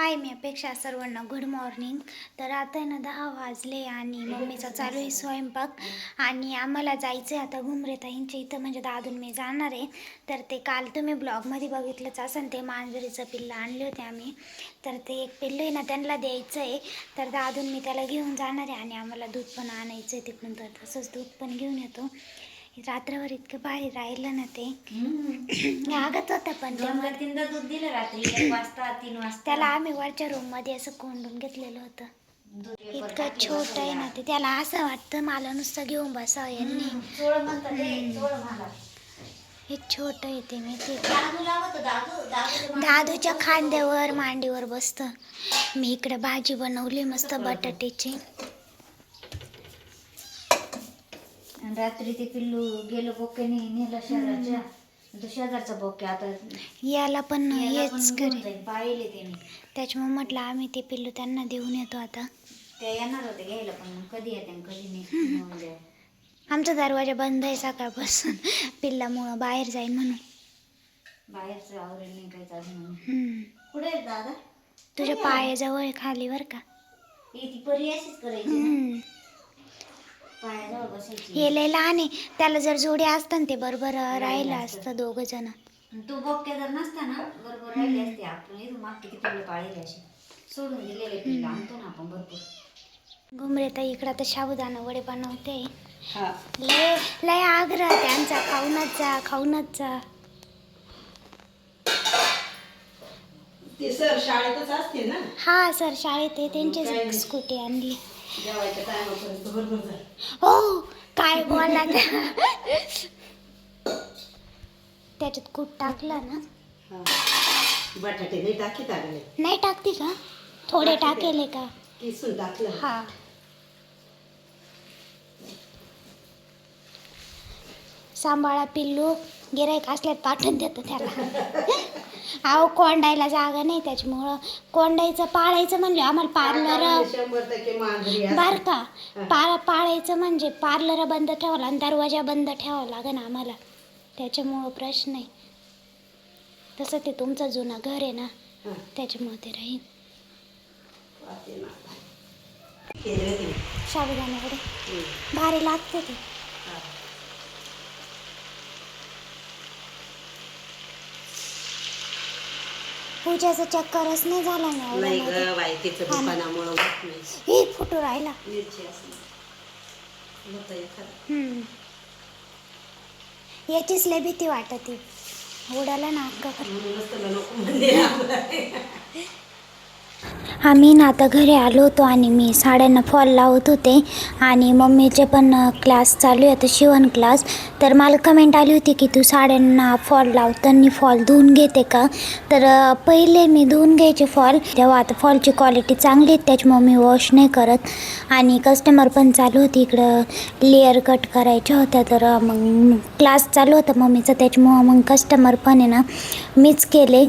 हाय मी अपेक्षा सर्वांना good morning तर आता आहे ना दहा वाजले आणि मम्मीचा चालू आहे स्वयंपाक. आणि आम्हाला जायचं आहे आता घुमरे ताईंच्या इथं म्हणजे दादून मी जाणार आहे. तर ते काल तुम्ही ब्लॉगमध्ये बघितलंच असेल ते मांजरीचं पिल्लं आणले होते आम्ही. तर ते एक पिल्लं आहे ना त्यांना द्यायचं आहे तर दादून मी त्याला घेऊन जाणार आहे आणि आम्हाला दूध पण आणायचं आहे तिकडून. तर तसंच दूध पण घेऊन येतो. रात्रभर इतकं बाहेर राहिलं ना ते. लागत होतं पण ते दोनदा तीनदा दूध दिलं रात्री एक वाजता तीन वाजता. त्याला आम्ही वरच्या रूममध्ये असं कोंडून घेतलेलं होतं. दूध इतकं छोट आहे ना. ते. त्याला असं वाटतं मला नुसतं घेऊन बसावं यांनी. हम्म, चोळ म्हणतात ते, चोळ मला. हे छोट आहे ते माहिती का दादू लागत होता, दादू दादूच्या मागे दादूच्या खांद्यावर मांडीवर बसतं. मी इकडे भाजी बनवली मस्त बटाट्याची. आणि रात्री ते पिल्लू गेलं बोक्याने नेलं शेजारच्या. तो शेजारचा बोक्या आता याला पण हेच पाळले त्याने. त्याच्यामुळे म्हटलं आम्ही ते पिल्लू त्यांना देऊन येतो आता. ते येणार होते घ्यायला पण मग कधी येते आणि कधी नाही. आमचा दरवाजा बंद आहे सकाळपासून पिल्लामुळं बाहेर जाईल म्हणून. बाहेरचं आवरेल नाही काही अजून हम्म. कुठे दादा? तुझ्या पायाजवळ आहे खाली बर का? ही ती परी अशीच करायची. हम्म. हे लय लहान आहे. त्याला जर जोडी असतं ना ते बरोबर राहिलं असतं दोघं जण. तो बोक्या जर नसता ना बरोबर राहिले असते आपण. माग किती पिल्लं पाळलेले असे. सोडून दिलेले पिल्लं आणतो ना आपण भरपूर. घुमरे तर इकडं तर साबुदाणा वडे बनवते. लय लय आग्रह त्यांचा खाऊनच जा खाऊनच जा. ते सर शाळेतच असते ना? हा सर शाळेत आहे. त्यांचीच. स्कूटी आणली. जेवायच्या टायमापर्यंत बरोबर झालं. हो काय त्या? त्याच्यात कूट टाकला ना. हा. बटाटे नाही टाकीत आले नाही टाकते का? थोडे. टाकेले का? किसून टाकलं. हा. सांभाळा पिल्लू. गिराईक असल्यात पाठवून देतो त्याला. अहो कोंडायला जागा नाही त्याच्यामुळं. कोंडायचं पाळायचं म्हणलं आम्हाला पार्लर. बर का? पा पाळायचं म्हणजे पार्लर बंद ठेवावं आणि दरवाजा बंद ठेवावा लागेल आम्हाला. त्याच्यामुळं प्रश्न आहे. तसं ते तुमचं जुनं घर आहे ना त्याच्यामुळं ते राहील हम्म. भारी लागते ते. पूजाचा चक्करच नाही झाला नाही एवढ्यामध्ये. ग बाई तिचं हा ना. दुकानामुळं होत नाही ही फुटू राहिला मिरची असली होतं एखादं. हम्म. याचीच लय भीती वाटते उडाला ना अक्का म्हणूनच तुला नको म्हणले आपलं. आम्ही ना आता घरी आलो होतो आणि मी साड्यांना फॉल लावत होते. आणि मम्मीचे पण क्लास चालू आहे. आता शिवण क्लास. तर मला कमेंट आली होती की तू साड्यांना फॉल लावताना फॉल धुवून घेते का? तर पहिले मी धुवून घ्यायचे फॉल. तेव्हा आता फॉलची क्वालिटी चांगली आहे. त्याची मम्मी वॉश नाही करत. आणि कस्टमर पण चालू होती इकडं. लेअर कट करायच्या होत्या. तर मग क्लास चालू होता मम्मीचा. त्याच्यामुळं मग कस्टमर पण आहे ना मीच केले.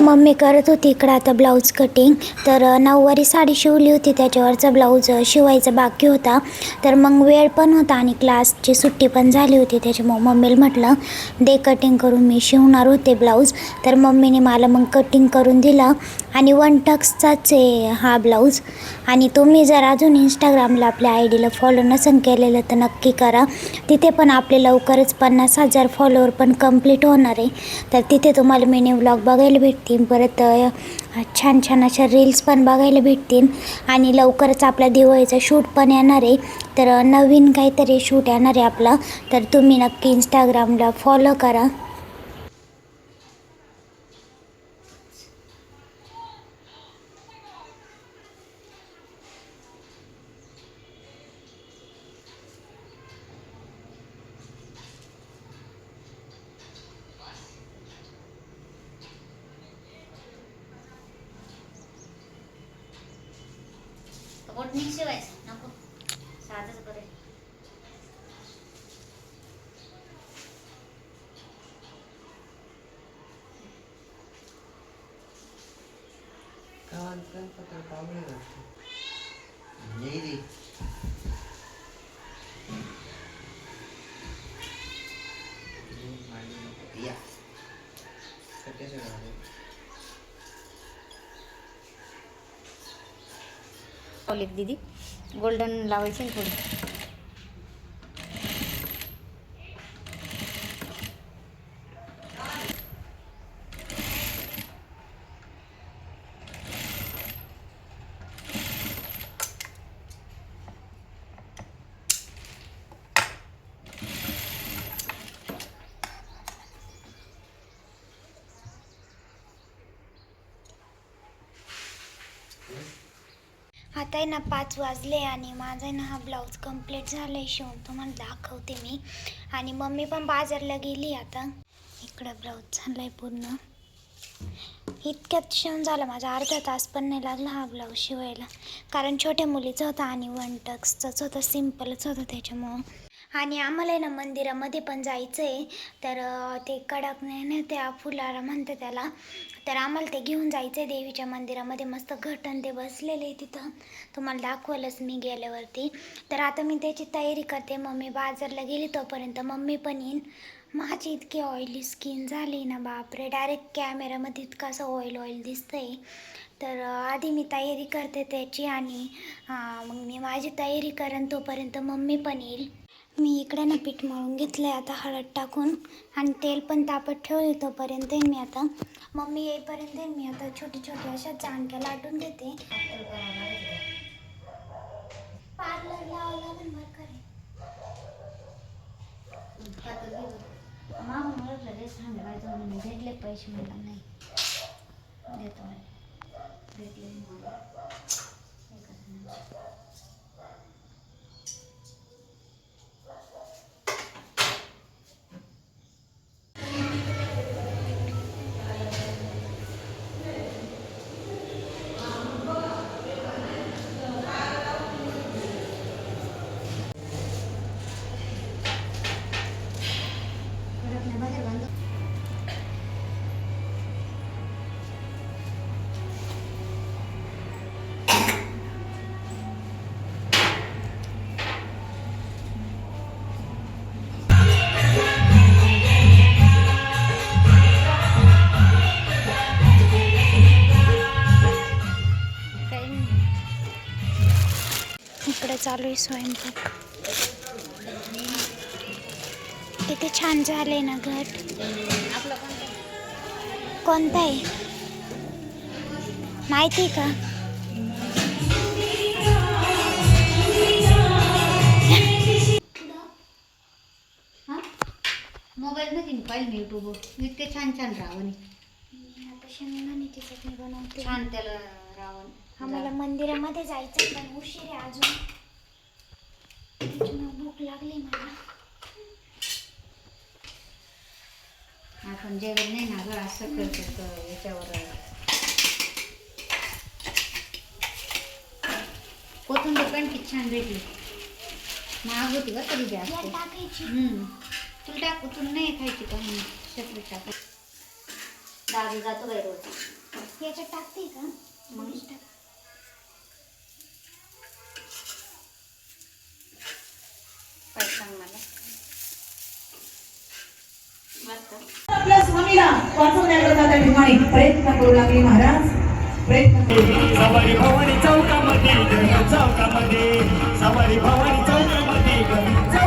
मम्मी करत होती इकडं आता ब्लाऊज कटिंग तर नऊवारी साडी शिवली होती त्याच्यावरचा ब्लाऊज शिवायचा बाकी होता. तर मग वेळ पण होता आणि क्लासची सुट्टी पण झाली होती त्याच्यामुळे मम्मीला म्हटलं दे कटिंग करून मी शिवणार होते ब्लाऊज. तर मम्मीने मला मग कटिंग करून दिला. आणि वन टक्सचाच आहे हा ब्लाऊज. आणि तुम्ही जर अजून इंस्टाग्रामला आपल्या आय डीला फॉलो नसन केलेलं तर नक्की करा. तिथे पण आपले लवकरच पन्नास हजार फॉलोअर पण कंप्लीट होणार आहे. तर तिथे तुम्हाला मिनी व्लॉग बघायला भेटतील परत छान छान अशा रील्स पण बघायला भेटतील आणि लवकरच आपला दिवाळीचा शूट पण येणार आहे. तर नवीन काहीतरी शूट येणार आहे आपला. तर तुम्ही नक्की इंस्टाग्रामला फॉलो करा. बोट नाही शिवायचं नको साधंच बरं आहे. Navy. Yeah. लावलेत दीदी गोल्डन लावायचे ना आता आहे ना पाच वाजले आणि माझा आहे ना हा ब्लाऊज कंप्लीट झाला आहे शिवून. तुम्हाला दाखवते मी. आणि मम्मी पण बाजारला गेली आता. इकडं ब्लाऊज झाला आहे पूर्ण. इतक्यात शिवून झाला माझा. अर्धा तास पण नाही लागला हा ब्लाऊज शिवायला. कारण छोट्या मुलीचा होता आणि वन टक्सचाच होता. सिम्पलच होता त्याच्यामुळं. आणि आम्हाला आहे ना मंदिरामध्ये पण जायचं आहे तर ते कडक नाही ना त्या फुलाला म्हणते त्याला. तर आम्हाला ते घेऊन जायचं आहे देवीच्या मंदिरामध्ये. मस्त घटन ते बसलेले तिथं. तुम्हाला दाखवलंच मी गेल्यावरती. तर आता मी त्याची तयारी करते. मम्मी बाजारला गेली तोपर्यंत मम्मी पण येईन. माझी इतकी ऑइली स्किन झाली ना बापरे. डायरेक्ट कॅमेरामध्ये इतकं असं ऑइल ऑइल दिसतंय. तर आधी मी तयारी करते त्याची आणि मग मी माझी तयारी करेन तोपर्यंत मम्मी पण येईल. मी इकडे ना पीठ मळून घेतलं आहे आता हळद टाकून आणि तेल पण तापत ठेवले तोपर्यंत मी आता. मम्मी येईपर्यंत मी आता छोटी छोटी अशा चाणक्या लाटून देते. भेटले पैसे मला नाही. देतो भेटले. इकडे चालू आहे स्वयंपाक. किती छान झाले ना घट. आपलं कोणतं कोणता आहे? माहिती आहे का? हां? मोबाईलमध्ये नाही पाहिलं मी यूट्यूबवर इतके छान छान रावण. छान त्याला रावण. आम्हाला मंदिरामध्ये जायचं पण उशीर आहे अजून. त्याच्यामुळे भूक लागली मला आपण जेवण नाही ना गं असं करतो तर याच्यावर. कोथिंबीर पण किती छान भेटली. महाग होती कधी या जास्त. तुला टाकू तुला नाही खायची का सेपरेट टाकू. दादू जातो बाई रोज. याच्यात टाकते का? मग? टाक. सांग मला आपल्या स्वामीला वाचवण्याकरता त्या ठिकाणी प्रयत्न करू लागले महाराज प्रयत्न करू सवारी भवानी चौकामध्ये चौकामध्ये सवारी भवानी चौकामध्ये